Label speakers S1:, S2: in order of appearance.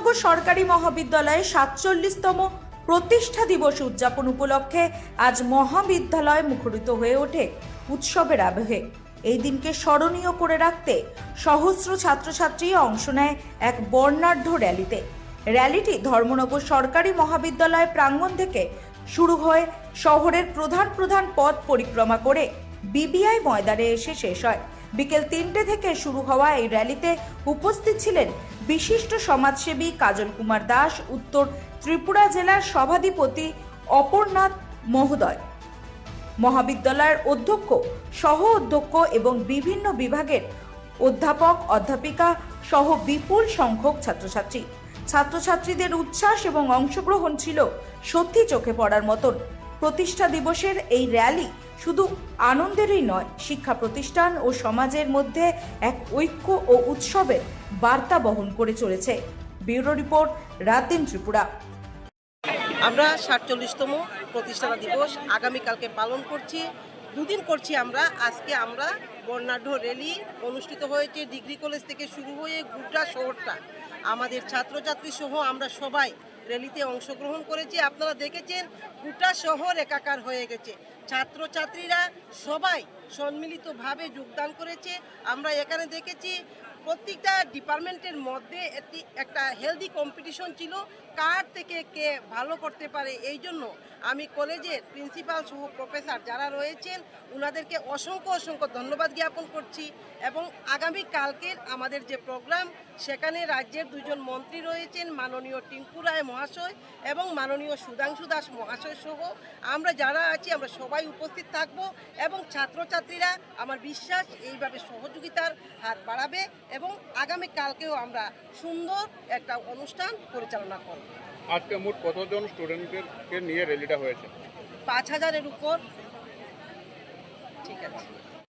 S1: ধর্মনগর সরকারি মহাবিদ্যালয়ে সাতচল্লিশতম প্রতিষ্ঠা দিবস উদযাপন উপলক্ষে আজ মহাবিদ্যালয় মুখরিত হয়ে ওঠে উৎসবের আবহে। এই দিনকে স্মরণীয় করে রাখতে সহস্র ছাত্রছাত্রী অংশ নেয় এক বর্ণাঢ্য র্যালিতে। র্যালিটি ধর্মনগর সরকারি মহাবিদ্যালয় প্রাঙ্গণ থেকে শুরু হয়ে শহরের প্রধান প্রধান পথ পরিক্রমা করে বিবিআই ময়দানে এসে শেষ হয়। বিকেল তিনটে থেকে শুরু হওয়া এই র্যালিতে উপস্থিত ছিলেন বিশিষ্ট সমাজসেবী কাজল কুমার দাস, উত্তর ত্রিপুরা জেলার সভাধিপতি অপরনাথ মহোদয়। মহাবিদ্যালয়ের অধ্যক্ষ সহ অধ্যক্ষ এবং বিভিন্ন বিভাগের অধ্যাপক, অধ্যাপিকা সহ বিপুল সংখ্যক ছাত্রছাত্রী। ছাত্রছাত্রীদের উচ্ছ্বাস এবং অংশগ্রহণ ছিল সত্যি চোখে পড়ার মতন। প্রতিষ্ঠা দিবসের এই র্যালি শুধু আনন্দেরই নয়, শিক্ষা প্রতিষ্ঠান ও সমাজের মধ্যে এক ঐক্য ও উৎসবের বার্তা বহন করে চলেছে। ব্যুরো রিপোর্ট রাত দিন ত্রিপুরা।
S2: আমরা সাতচল্লিশতম প্রতিষ্ঠাতা দিবস আগামীকালকে পালন করছি। দুদিন করছি আমরা। আজকে আমরা বর্ণাঢ্য র্যালি অনুষ্ঠিত হয়েছে। ডিগ্রি কলেজ থেকে শুরু হয়ে গোটা শহরটা, আমাদের ছাত্রছাত্রী সহ আমরা সবাই র্যালিতে অংশগ্রহণ করেছি। আপনারা দেখেছেন, গোটা শহর একাকার হয়ে গেছে। ছাত্রছাত্রীরা সবাই সম্মিলিতভাবে যোগদান করেছে। আমরা এখানে দেখেছি, প্রত্যেকটা ডিপার্টমেন্টের মধ্যে একটি, একটা হেলদি কম্পিটিশন ছিল। কার থেকে কে ভালো করতে পারে এই জন্য আমি কলেজের প্রিন্সিপাল সহ প্রফেসর যারা রয়েছেন ওনাদেরকে অসংখ্য অসংখ্য ধন্যবাদ জ্ঞাপন করছি এবং আগামী কালকের আমাদের যে প্রোগ্রাম, সেখানে রাজ্যের দুজন মন্ত্রী রয়েছেন, মাননীয় টিঙ্কু রায় মহাশয় এবং মাননীয় সুধাংশু দাস মহাশয় সহ আমরা যারা আছি, আমরা সবাই উপস্থিত থাকব এবং ছাত্রছাত্রীরা আমার বিশ্বাস এইভাবে সহযোগিতার হাত বাড়াবে এবং আগামী কালকেও আমরা সুন্দর একটা অনুষ্ঠান পরিচালনা করব।
S3: আজকে মোট কতজন স্টুডেন্টদেরকে নিয়ে হয়েছে।
S2: পাঁচ হাজারের উপর। ঠিক আছে।